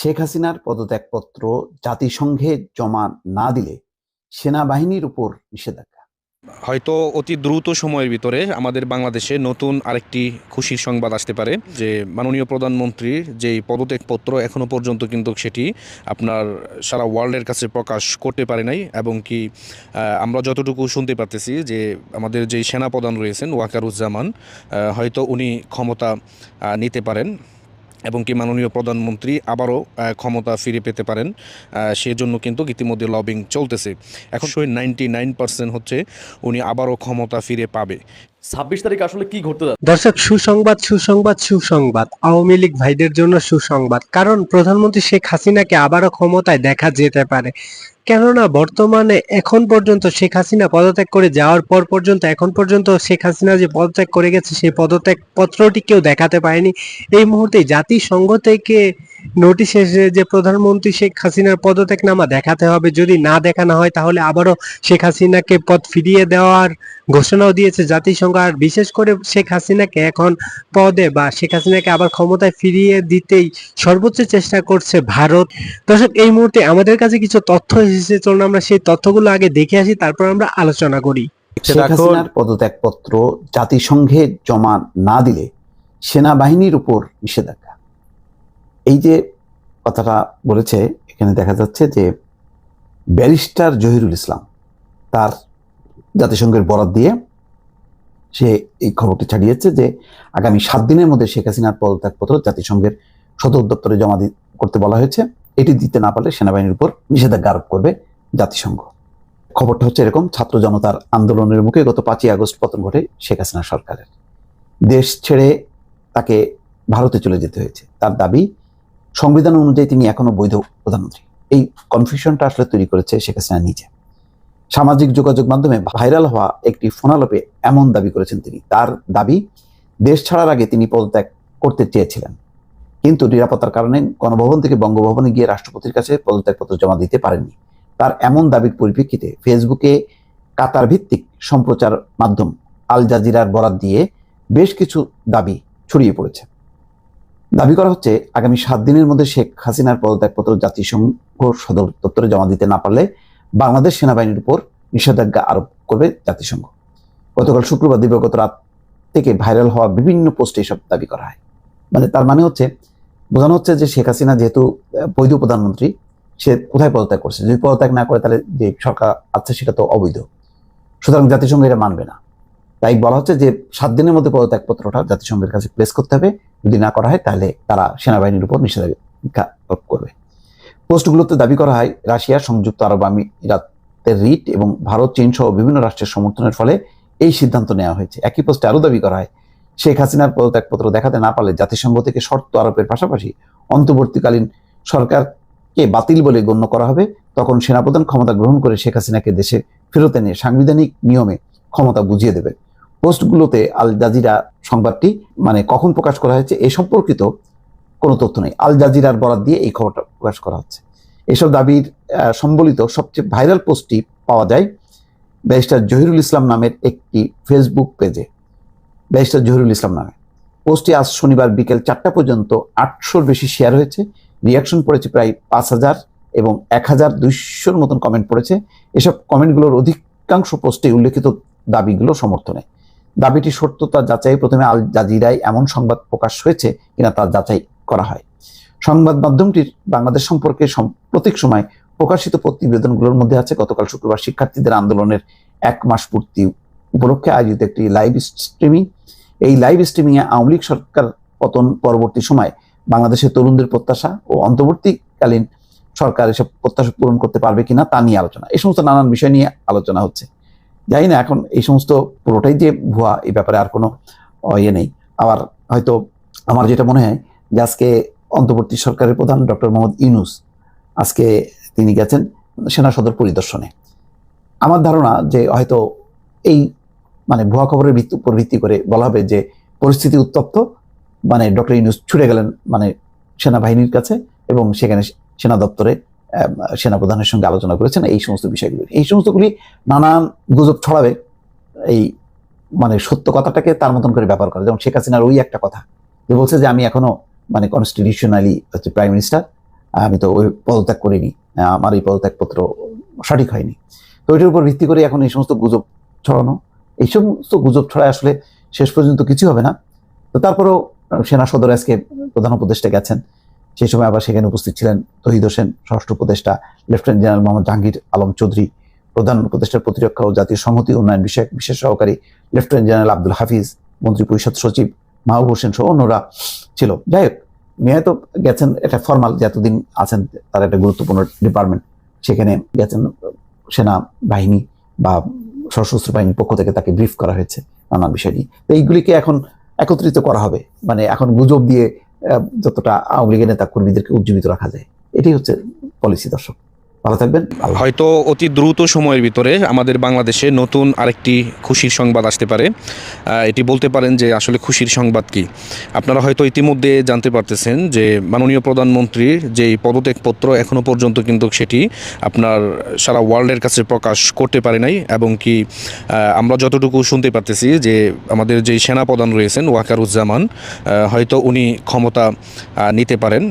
শেখ হাসিনার পদত্যাগপত্র জাতিসংঘে জমা না দিলে সেনাবাহিনীর উপর নিষেধাজ্ঞা। হয়তো অতি দ্রুত সময়ের ভিতরে আমাদের বাংলাদেশে নতুন আরেকটি খুশির সংবাদ আসতে পারে যে মাননীয় প্রধানমন্ত্রীর যেই পদত্যাগপত্র এখনও পর্যন্ত কিন্তু সেটি আপনার সারা ওয়ার্ল্ডের কাছে প্রকাশ করতে পারে নাই এবং কি আমরা যতটুকু শুনতে পারতেছি যে আমাদের যেই সেনাপ্রধান রয়েছেন ওয়াকারুজ্জামান হয়তো উনি ক্ষমতা নিতে পারেন। এবং কি মাননীয় প্রধানমন্ত্রী আবারও ক্ষমতা ফিরে পেতে পারেন। সেজন্য কিন্তু ইতিমধ্যে লবিং চলতেছে। এখন নাইনটি নাইন পার্সেন্ট হচ্ছে উনি আবারও ক্ষমতা ফিরে পাবে। ছাব্বিশ তারিখ আসলে কি ঘটতে যাচ্ছে? দর্শক সুসংবাদ সুসংবাদ সুসংবাদ। আওয়ামী লীগ ভাইদের জন্য সুসংবাদ। কারণ প্রধানমন্ত্রী শেখ হাসিনাকে আবারও ক্ষমতায় দেখা যেতে পারে। কেননা বর্তমানে এখন পর্যন্ত শেখ হাসিনা পদত্যাগ করে যাওয়ার পর পর্যন্ত, এখন পর্যন্ত শেখ হাসিনা যে পদত্যাগ করে গেছে সেই পদত্যাগ পত্রটি কেউ দেখাতে পারেনি। এই মুহূর্তে জাতিসংঘ থেকে নোটিশ এসে যে প্রধানমন্ত্রী শেখ হাসিনার পদত্যাগ নামা দেখাতে হবে। যদি না দেখানো হয় তাহলে আবারও শেখ হাসিনাকে পদ ফিরিয়ে দেওয়ার ঘোষণাও দিয়েছে জাতিসংঘ। আর বিশেষ করে শেখ হাসিনাকে এখন পদে বা শেখ হাসিনাকে আবার ক্ষমতায় ফিরিয়ে দিতেই সর্বোচ্চ চেষ্টা করছে ভারত। দর্শক এই মুহূর্তে আমাদের কাছে কিছু তথ্য এসেছে। চলুন আমরা সেই তথ্যগুলো আগে দেখে আসি তারপর আমরা আলোচনা করি। শেখ হাসিনার পদত্যাগপত্র জাতিসংঘে জমা না দিলে সেনাবাহিনীর উপর নিষেধাজ্ঞা। এই যে কথাটা বলেছে, এখানে দেখা যাচ্ছে যে ব্যারিস্টার জহিরুল ইসলাম, তার জাতিসংঘের বরাদ দিয়ে সে এই খবরটি ছাড়িয়েছে যে আগামী সাত দিনের মধ্যে শেখ হাসিনার পদত্যাগপত্র জাতিসংঘের সদর দপ্তরে জমা করতে বলা হয়েছে। এটি দিতে না পারলে সেনাবাহিনীর উপর নিষেধাজ্ঞা আরোপ করবে জাতিসংঘ। খবরটা হচ্ছে এরকম, ছাত্র জনতার আন্দোলনের মুখে গত পাঁচই আগস্ট পতন ঘটে শেখ হাসিনা সরকারের। দেশ ছেড়ে তাকে ভারতে চলে যেতে হয়েছে। তার দাবি সংবিধান অনুযায়ী তিনি এখনও বৈধ প্রধানমন্ত্রী। এই কনফিউশনটা আসলে তৈরি করেছে শেখ হাসিনা নিজে। সামাজিক যোগাযোগ মাধ্যমে ভাইরাল হওয়া একটি ফোনালোপে এমন দাবি করেছেন তিনি। তার দাবি, দেশ ছাড়ার আগে তিনি পদত্যাগ করতে চেয়েছিলেন। কিন্তু নিরাপত্তার কারণে গণভবন থেকে বঙ্গভবনে গিয়ে রাষ্ট্রপতির কাছে পদত্যাগপত্র জমা দিতে পারেননি। তার এমন দাবির পরিপ্রেক্ষিতে ফেসবুকে কাতার ভিত্তিক সম্প্রচার মাধ্যম আল জাজিরার বরাত দিয়ে বেশ কিছু দাবি ছড়িয়ে পড়েছে। দাবি করা হচ্ছে, আগামী সাত দিনের মধ্যে শেখ হাসিনার পদত্যাগপত্র জাতিসংঘ সদর দপ্তরে জমা দিতে না পারলে বাংলাদেশ সেনাবাহিনীর উপর নিষেধাজ্ঞা আরোপ করবে জাতিসংঘ। গতকাল শুক্রবার দিবাগত রাত থেকে ভাইরাল হওয়া বিভিন্ন পোস্টে এসব দাবি করা হয়। মানে তার মানে হচ্ছে, বোঝানো হচ্ছে যে শেখ হাসিনা যেহেতু বৈধ প্রধানমন্ত্রী, সে কোথায় পদত্যাগ করছে? যদি পদত্যাগ না করে তাহলে যে সরকার আছে সেটা তো অবৈধ। সুতরাং জাতিসংঘ এটা মানবে না। তাই বলা হচ্ছে যে সাত দিনের মধ্যে পদত্যাগপত্রটা জাতিসংঘের কাছে প্লেস করতে হবে। যদি না করা হয়, তাহলে তারা সেনাবাহিনীর উপর নিষেধাজ্ঞা আরোপ করবে। পোস্টগুলোতে দাবি করা হয়, রাশিয়া, সংযুক্ত আরব আমিরাতের রিট এবং ভারত, চীন সহ বিভিন্ন রাষ্ট্রের সমর্থনের ফলে এই সিদ্ধান্ত নেওয়া হয়েছে। একই পোস্টে আরও দাবি করা হয়, শেখ হাসিনার পদত্যাগপত্র দেখাতে না পারলে জাতিসংঘ থেকে শর্ত আরোপের পাশাপাশি অন্তর্বর্তীকালীন সরকারকে বাতিল বলে গণ্য করা হবে। তখন সেনাপ্রধান ক্ষমতা গ্রহণ করে শেখ হাসিনাকে দেশে ফেরত এনে সাংবিধানিক নিয়মে ক্ষমতা বুঝিয়ে দেবে পোস্টগুলোতে আল জাজিরা সংবাদটি মানে কখন প্রকাশ করা হয়েছে, এ সম্পর্কিত কোনো তথ্য নেই। আল জাজিরার বরাদ দিয়ে এই খবরটা প্রকাশ করা হচ্ছে। এসব দাবির সম্বলিত সবচেয়ে ভাইরাল পোস্টটি পাওয়া যায় ব্যারিস্টার জহিরুল ইসলাম নামের একটি ফেসবুক পেজে। ব্যারিস্টার জহিরুল ইসলাম নামে। পোস্টটি আজ শনিবার বিকেল চারটা পর্যন্ত আটশোর বেশি শেয়ার হয়েছে। রিয়াকশন পড়েছে প্রায় পাঁচ হাজার এবং এক হাজার দুইশোর মতন কমেন্ট পড়েছে। এসব কমেন্টগুলোর অধিকাংশ পোস্টে উল্লেখিত দাবিগুলো সমর্থনে। দাবিটি সত্যতা যাচাই প্রথমে আল জাজিরায় এমন সংবাদ প্রকাশ হয়েছে কিনা তা যাচাই করা হয়। সংবাদ মাধ্যমটির বাংলাদেশ সম্পর্কে সাম্প্রতিক সময় প্রকাশিত প্রতিবেদনগুলোর মধ্যে আছে, গতকাল শুক্রবার শিক্ষার্থীদের আন্দোলনের এক মাস পূর্তি উপলক্ষে আয়োজিত একটি লাইভ স্ট্রিমিং। এই লাইভ স্ট্রিমিং এ আওয়ামী লীগ সরকার পতন পরবর্তী সময় বাংলাদেশের তরুণদের প্রত্যাশা ও অন্তর্বর্তীকালীন সরকার এসব প্রত্যাশা পূরণ করতে পারবে কিনা তা নিয়ে আলোচনা। এই সমস্ত নানান বিষয় নিয়ে আলোচনা হচ্ছে। জানি না, এখন এই সমস্ত পুরোটাই যে ভুয়া, এই ব্যাপারে আর কোনো ইয়ে নেই। আবার হয়তো আমার যেটা মনে হয় যে আজকে অন্তর্বর্তী সরকারের প্রধান ডক্টর মোহাম্মদ ইউনুস, আজকে তিনি গেছেন সেনা সদর পরিদর্শনে। আমার ধারণা যে হয়তো এই মানে ভুয়া খবরের উপর ভিত্তি করে বলা হবে যে পরিস্থিতি উত্তপ্ত মানে ডক্টর ইউনুস ছুটে গেলেন মানে সেনাবাহিনীর কাছে এবং সেখানে সেনা দপ্তরে সেনাপ্রধানের সঙ্গে আলোচনা করেছেন এই সমস্ত বিষয়গুলি। এই সমস্তগুলি নানান গুজব ছড়াবে, এই মানে সত্য কথাটাকে তার মতন করে ব্যাপার করে। যেমন শেখ হাসিনার ওই একটা কথা। যে বলছে যে, আমি এখনও মানে কনস্টিটিউশনালি হচ্ছে প্রাইম মিনিস্টার আমি তো ওই পদত্যাগ করিনি আমার এই পদত্যাগপত্র সঠিক হয়নি। তো ওইটার উপর ভিত্তি করে এখন এই সমস্ত গুজব ছড়ানো। এই সমস্ত গুজব ছড়ায় আসলে শেষ পর্যন্ত কিছু হবে না। তো তারপরেও সেনা সদর আজকে প্রধান উপদেষ্টা গেছেন। সেই সময় আবার সেখানে উপস্থিত ছিলেন তহিদ হোসেন স্বরাষ্ট্র উপদেষ্টা, লেফটেন্যান্ট জেনারেল মোহাম্মদ জাহাঙ্গীর আলম চৌধুরী, প্রধান উপদেষ্টার প্রতিরক্ষা ও জাতীয় সংহতি উন্নয়ন বিষয়ক বিশেষ সহকারী লেফটেন্যান্ট জেনারেল আব্দুল হাফিজ, মন্ত্রী পরিষদ সচিব মাহবুব হোসেন সহ অন্যরা ছিল। যাই হোক মেয়ে তো গেছেন এটা ফর্মাল যে এতদিন আছেন তার একটা গুরুত্বপূর্ণ ডিপার্টমেন্ট সেখানে গেছেন সেনা বাহিনী বা সশস্ত্র বাহিনীর পক্ষ থেকে তাকে ব্রিফ করা হয়েছে নানা বিষয় নিয়ে। তো এইগুলিকে এখন একত্রিত করা হবে। মানে এখন গুজব দিয়ে যতটা আওয়ামী লীগের নেতা কর্মীদেরকে উজ্জীবিত রাখা যায়। এটাই হচ্ছে পলিসি দর্শক। ভালো থাকবেন হয়তো অতি দ্রুত সময়ের ভিতরে আমাদের বাংলাদেশে নতুন আরেকটি খুশির সংবাদ আসতে পারে। এটি বলতে পারেন যে আসলে খুশির সংবাদ কি। আপনারা হয়তো ইতিমধ্যে জানতে পারতেছেন যে মাননীয় প্রধানমন্ত্রীর যেই পদত্যাগপত্র এখনও পর্যন্ত কিন্তু সেটি আপনার সারা ওয়ার্ল্ডের কাছে প্রকাশ করতে পারে নাই এবং কি আমরা যতটুকু শুনতে পারতেছি যে আমাদের যেই সেনাপ্রধান রয়েছেন ওয়াকারুজ্জামান হয়তো উনি ক্ষমতা নিতে পারেন।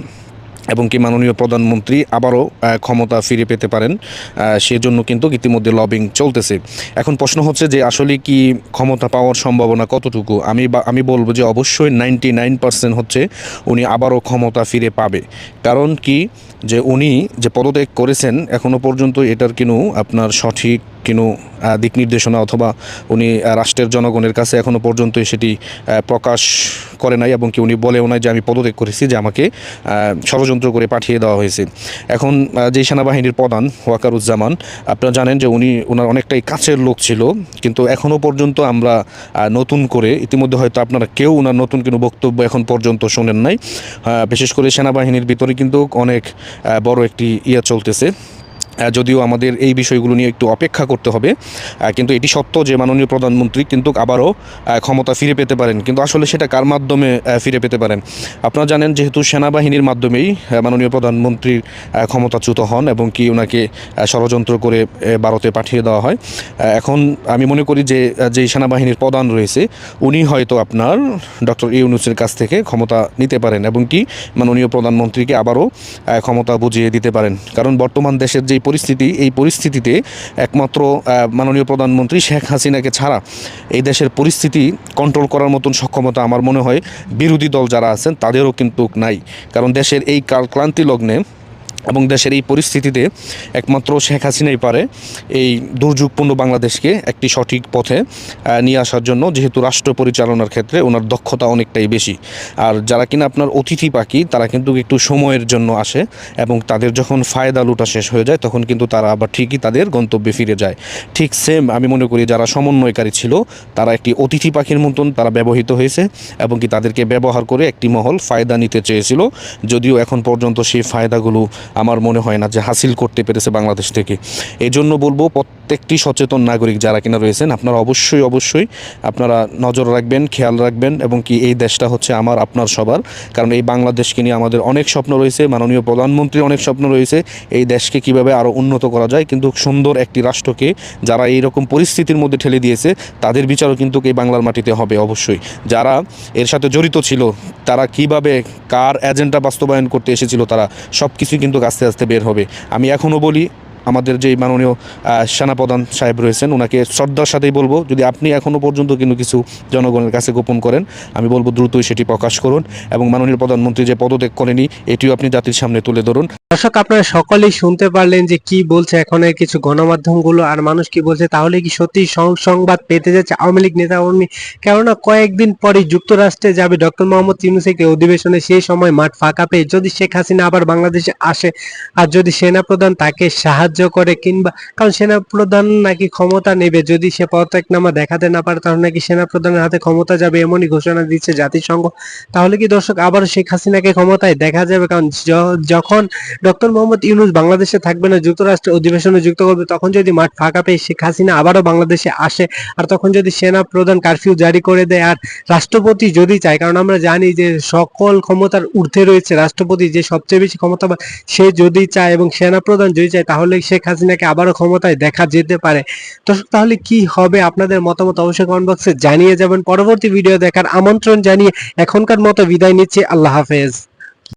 এবং কি মাননীয় প্রধানমন্ত্রী আবারও ক্ষমতা ফিরে পেতে পারেন সেজন্য কিন্তু ইতিমধ্যে লবিং চলতেছে। এখন প্রশ্ন হচ্ছে যে আসলে কি ক্ষমতা পাওয়ার সম্ভাবনা কতটুকু? আমি আমি বলব যে অবশ্যই নাইনটি নাইন পার্সেন্ট হচ্ছে উনি আবারও ক্ষমতা ফিরে পাবে। কারণ কি? যে উনি যে পদত্যাগ করেছেন এখনও পর্যন্ত এটার কিনু আপনার সঠিক কিনু দিক নির্দেশনা অথবা উনি রাষ্ট্রের জনগণের কাছে এখনও পর্যন্ত সেটি প্রকাশ করে নাই এবং কি উনি বলেও নাই যে আমি পদত্যাগ করেছি, যে আমাকে ষড়যন্ত্র করে পাঠিয়ে দেওয়া হয়েছে। এখন যে সেনাবাহিনীর প্রধান ওয়াকারুজ্জামান, আপনারা জানেন যে উনি ওনার অনেকটাই কাছের লোক ছিল, কিন্তু এখনও পর্যন্ত আমরা নতুন করে, ইতিমধ্যে হয়তো আপনারা কেউ ওনার নতুন কোনো বক্তব্য এখন পর্যন্ত শোনেন নাই। বিশেষ করে সেনাবাহিনীর ভিতরে কিন্তু অনেক বড় একটি ইয়ে চলতেছে। যদিও আমাদের এই বিষয়গুলো নিয়ে একটু অপেক্ষা করতে হবে কিন্তু এটি সত্য যে মাননীয় প্রধানমন্ত্রী কিন্তু আবারও ক্ষমতা ফিরে পেতে পারেন। কিন্তু আসলে সেটা কার মাধ্যমে ফিরে পেতে পারেন? আপনারা জানেন যেহেতু সেনাবাহিনীর মাধ্যমেই মাননীয় প্রধানমন্ত্রীর ক্ষমতাচ্যুত হন এবং কি ওনাকে ষড়যন্ত্র করে ভারতে পাঠিয়ে দেওয়া হয় এখন আমি মনে করি যে যেই সেনাবাহিনীর প্রধান রয়েছে, উনি হয়তো আপনার ডক্টর ইউনুসের কাছ থেকে ক্ষমতা নিতে পারেন এবং কি মাননীয় প্রধানমন্ত্রীকে আবারও ক্ষমতা বুঝিয়ে দিতে পারেন। কারণ বর্তমান দেশের যেই পরিস্থিতি, এই পরিস্থিতিতে একমাত্র মাননীয় প্রধানমন্ত্রী শেখ হাসিনাকে ছাড়া এই দেশের পরিস্থিতি কন্ট্রোল করার মতন সক্ষমতা আমার মনে হয় বিরোধী দল যারা আছেন তাদেরও কিন্তু নাই। কারণ দেশের এই কাল ক্লান্তি লগ্নে এবং দেশের এই পরিস্থিতিতে একমাত্র শেখ হাসিনাই পারে এই দুর্যোগপূর্ণ বাংলাদেশকে একটি সঠিক পথে নিয়ে আসার জন্য, যেহেতু রাষ্ট্র পরিচালনার ক্ষেত্রে ওনার দক্ষতা অনেকটাই বেশি। আর যারা কিনা আপনার অতিথি পাখি, তারা কিন্তু একটু সময়ের জন্য আসে এবং তাদের যখন ফায়দা লুটা শেষ হয়ে যায়, তখন কিন্তু তারা আবার ঠিকই তাদের গন্তব্যে ফিরে যায়। ঠিক সেম আমি মনে করি যারা সমন্বয়কারী ছিল, তারা একটি অতিথি পাখির মতন তারা ব্যবহৃত হয়েছে এবং কি তাদেরকে ব্যবহার করে একটি মহল ফায়দা নিতে চেয়েছিল। যদিও এখন পর্যন্ত সেই ফায়দাগুলো আমার মনে হয় না যে হাসিল করতে পেরেছে বাংলাদেশ থেকে। এজন্য জন্য বলব প্রত্যেকটি সচেতন নাগরিক যারা কিনা রয়েছেন, আপনারা অবশ্যই অবশ্যই আপনারা নজর রাখবেন, খেয়াল রাখবেন এবং কি এই দেশটা হচ্ছে আমার, আপনার সবার। কারণ এই বাংলাদেশকে নিয়ে আমাদের অনেক স্বপ্ন রয়েছে, মাননীয় প্রধানমন্ত্রীর অনেক স্বপ্ন রয়েছে এই দেশকে কীভাবে আরও উন্নত করা যায়। কিন্তু সুন্দর একটি রাষ্ট্রকে যারা এই রকম পরিস্থিতির মধ্যে ঠেলে দিয়েছে, তাদের বিচারও কিন্তু এই বাংলার মাটিতে হবে অবশ্যই। যারা এর সাথে জড়িত ছিল, তারা কীভাবে কার এজেন্ডা বাস্তবায়ন করতে এসেছিল, তারা সব কিছুই কিন্তু আস্তে আস্তে বের হবে। আমি এখনও বলি আমাদের যেই মাননীয় সেনাপ্রধান সাহেব রয়েছেন ওনাকে শ্রদ্ধার সাথেই বলব, যদি আপনি এখনও পর্যন্ত কিন্তু কিছু জনগণের কাছে গোপন করেন, আমি বলব দ্রুতই সেটি প্রকাশ করুন এবং মাননীয় প্রধানমন্ত্রী যে পদত্যাগ করেনি, এটিও আপনি জাতির সামনে তুলে ধরুন। দর্শক, আপনারা সকলেই শুনতে পারলেন যে কি বলছে এখন এর কিছু গণমাধ্যমগুলো, আর মানুষ কি বলছে তাহলে কি সত্যি সংবাদ পেতে যাচ্ছে আওয়ামী লীগ নেতা কর্মী কেননা কয়েকদিন পরে যুক্তরাষ্ট্রে যাবে ডক্টর মোহাম্মদ ইউনূস অধিবেশনে, সেই সময় মাঠ ফাঁকা পেয়ে যদি শেখ হাসিনা আবার বাংলাদেশে আসে, আর যদি সেনাপ্রধান তাকে সাহায্য করে কিংবা, কারণ সেনাপ্রধান নাকি ক্ষমতা নেবে। যদি সে পদত্যাগনামা দেখাতে না পারে, তাহলে নাকি সেনাপ্রধানের হাতে ক্ষমতা যাবে এমনই ঘোষণা দিচ্ছে জাতিসংঘ। তাহলে কি দর্শক আবার শেখ হাসিনাকে ক্ষমতায় দেখা যাবে? কারণ যখন ডক্টর মোহাম্মদ ইউনুস বাংলাদেশে থাকবে না যুক্তরাষ্ট্রের অধিবেশনে যুক্ত করবে, তখন যদি মাঠ ফাঁকা পেয়ে শেখ হাসিনা আবারও বাংলাদেশে আসে, আর তখন যদি সেনা প্রধান কারফিউ জারি করে দেয়, আর রাষ্ট্রপতি যদি চায়, কারণ আমরা জানি যে সকল ক্ষমতার ঊর্ধ্বে রয়েছে রাষ্ট্রপতি, যে সবচেয়ে বেশি ক্ষমতাবান সে যদি চায় এবং সেনা প্রধান যদি চায়, তাহলে শেখ হাসিনাকে আবারও ক্ষমতায় দেখা যেতে পারে। দর্শক তাহলে কি হবে? আপনাদের মতামত অবশ্যই কমেন্ট বক্সে জানিয়ে যাবেন। পরবর্তী ভিডিও দেখার আমন্ত্রণ জানিয়ে এখনকার মতো বিদায় নিচ্ছি। আল্লাহ হাফেজ।